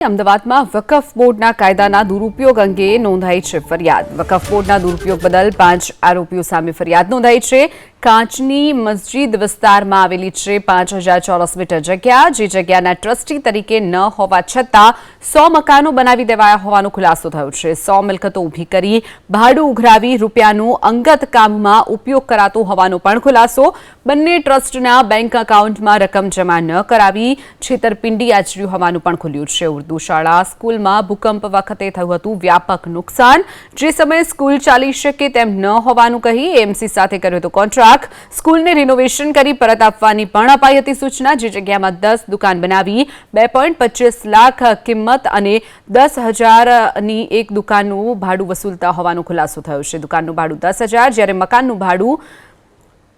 અમદાવાદમાં વકફ બોર્ડના કાયદાના દુરુપયોગ અંગે નોંધાઈ છે ફરિયાદ. વકફ બોર્ડના દુરુપયોગ બદલ પાંચ આરોપીઓ સામે ફરિયાદ નોંધાઈ છે. કાંચની મસ્જિદ વિસ્તારમાં આવેલી છે. પાંચ હજાર ચોરસ મીટર જગ્યા. જે જગ્યાના ટ્રસ્ટી તરીકે ન હોવા છતાં સો મકાનો બનાવી દેવાયા હોવાનો ખુલાસો થયો છે. સો મિલકતો ઊભી કરી ભાડું ઉઘરાવી રૂપિયાનું અંગત કામમાં ઉપયોગ કરાતો હોવાનો પણ ખુલાસો. બંને ટ્રસ્ટના બેંક એકાઉન્ટમાં રકમ જમા ન કરાવી છેતરપિંડી આચર્યું હોવાનું પણ ખુલ્યું છે. ઉર્દુ શાળા સ્કૂલમાં ભૂકંપ વખતે થયું હતું વ્યાપક નુકસાન. જે સમયે સ્કૂલ ચાલી શકે તેમ ન હોવાનું કહી એમસી સાથે કર્યો હતો કોન્ટ્રાક્ટ. સ્કૂલને રિનોવેશન કરી પરત આપવાની પણ અપાઈ હતી સૂચના. જે જગ્યામાં દસ દુકાન બનાવી, બે લાખ કિંમત અને દસ હજારની એક દુકાનનું ભાડું વસૂલતા હોવાનો ખુલાસો થયો છે. દુકાનનું ભાડું દસ હજાર, જ્યારે મકાનનું ભાડું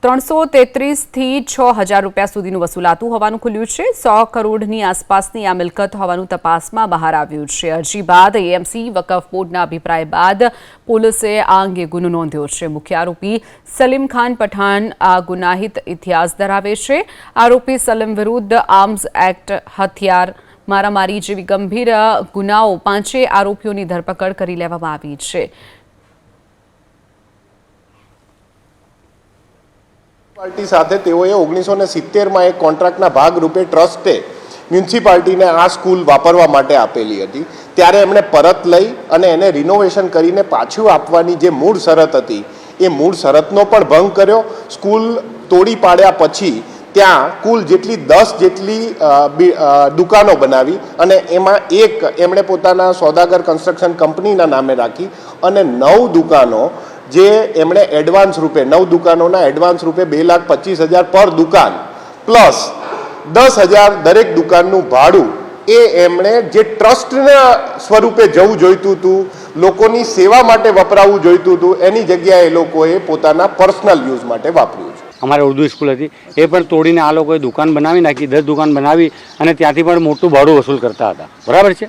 ત્રણસો તેત્રીસથી છ હજાર રૂપિયા સુધીનું વસૂલાતું હોવાનું ખુલ્યું છે. સો કરોડની આસપાસની આ મિલકત હોવાનું તપાસમાં બહાર આવ્યું છે. અરજી બાદ એએમસી વકફ બોર્ડના અભિપ્રાય બાદ પોલીસે આ અંગે ગુનો નોંધ્યો છે. મુખ્ય આરોપી સલીમ ખાન પઠાણ આ ગુનાહિત ઇતિહાસ ધરાવે છે. આરોપી સલીમ વિરુદ્ધ આર્મ્સ એક્ટ હથિયાર મારામારી જેવી ગંભીર ગુનાઓ પાંચે આરોપીઓની ધરપકડ કરી લેવામાં આવી છે. મ્યુનિસિપાલિટી સાથે તેઓએ ઓગણીસો ને સિત્તેરમાં એક કોન્ટ્રાક્ટના ભાગરૂપે ટ્રસ્ટે મ્યુનિસિપાલિટીને આ સ્કૂલ વાપરવા માટે આપેલી હતી. ત્યારે એમણે પરત લઈ અને એને રિનોવેશન કરીને પાછું આપવાની જે મૂળ શરત હતી, એ મૂળ શરતનો પણ ભંગ કર્યો. સ્કૂલ તોડી પાડ્યા પછી ત્યાં કુલ જેટલી દસ જેટલી દુકાનો બનાવી અને એમાં એક એમણે પોતાના સોદાગર કન્સ્ટ્રક્શન કંપનીના નામે રાખી અને નવ દુકાનો જે એમણે એડવાન્સ રૂપે, નવ દુકાનોના એડવાન્સ રૂપે બે લાખ પચીસ હજાર પર દુકાન પ્લસ દસ હજાર દરેક દુકાનનું ભાડું, એ એમણે જે ટ્રસ્ટના સ્વરૂપે જવું જોઈતું હતું, લોકોની સેવા માટે વપરાવું જોઈતું હતું, એની જગ્યાએ એ લોકોએ પોતાના પર્સનલ યુઝ માટે વાપર્યું છે. અમારે ઉર્દુ સ્કૂલ હતી, એ પણ તોડીને આ લોકોએ દુકાન બનાવી નાખી, દસ દુકાન બનાવી અને ત્યાંથી પણ મોટું ભાડું વસૂલ કરતા હતા. બરાબર છે?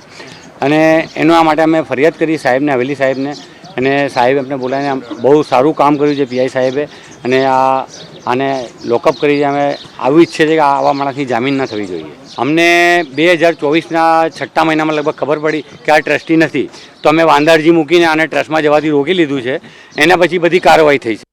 અને એના માટે અમે ફરિયાદ કરી સાહેબને, હવેલી સાહેબને અને સાહેબ એમને બોલાવીને બહુ સારું કામ કર્યું છે પીઆઈ સાહેબે. અને આ, આને લોકઅપ કરી અમે આવું ઈચ્છે છે કે આવા માણસની જામીન ન થવી જોઈએ. અમને બે હજાર ચોવીસના છઠ્ઠા મહિનામાં લગભગ ખબર પડી કે આ ટ્રસ્ટી નથી. તો અમે વાંદારજી મૂકીને આને ટ્રસ્ટમાં જવાથી રોકી લીધું છે. એના પછી બધી કાર્યવાહી થઈ છે.